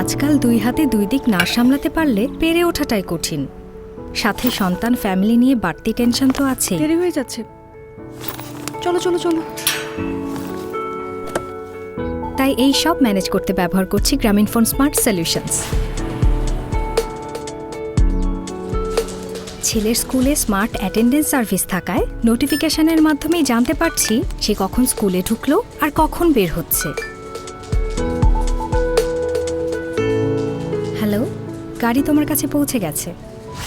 আজকাল দুই হাতে দুই দিক না সামলাতে পারলে পেরে ওঠাটাই কঠিন। সাথে সন্তান ফ্যামিলি নিয়ে বাড়তি টেনশন তো আছে দেরি হয়ে যাচ্ছে। চলো চলো চলো। তাই এই সব ম্যানেজ করতে ব্যবহার করছি গ্রামীণ ফোন স্মার্ট সলিউশনস। ছেলের স্কুলে স্মার্ট অ্যাটেন্ডেন্স সার্ভিস থাকায় নোটিফিকেশনের মাধ্যমেই জানতে পারছি সে কখন স্কুলে ঢুকলো আর কখন বের হচ্ছে। গাড়ি তোমার কাছে পৌঁছে গেছে।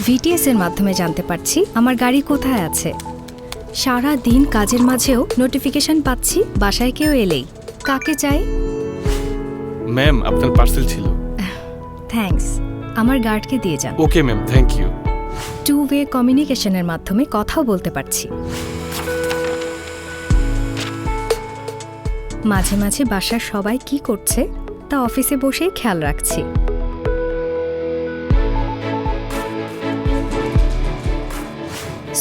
ভিটিএস এর মাধ্যমে জানতে পারছি আমার গাড়ি কোথায় আছে। সারা দিন কাজের মাঝেও নোটিফিকেশন পাচ্ছি বাসায় কেউ এলেই। কাকে চাই? ম্যাম আপনার পার্সেল ছিল। থ্যাঙ্কস আমার গার্ডকে দিয়ে যান। Okay ma'am thank you two way কমিউনিকেশনের মাধ্যমে কথাও বলতে পারছি। মাঝে মাঝে বাসার সবাই কি করছে তা অফিসে বসেই খেয়াল রাখছি।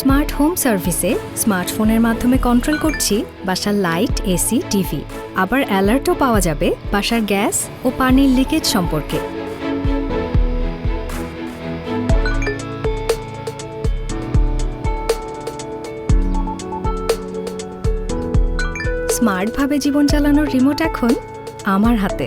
স্মার্ট হোম সার্ভিসে স্মার্টফোনের মাধ্যমে কন্ট্রোল করছি বাসার লাইট, এসি, টিভি। আবার অ্যালার্টও পাওয়া যাবে বাসার গ্যাস ও পানির লিকেজ সম্পর্কে। স্মার্টভাবে জীবন চালানোর রিমোট এখন আমার হাতে।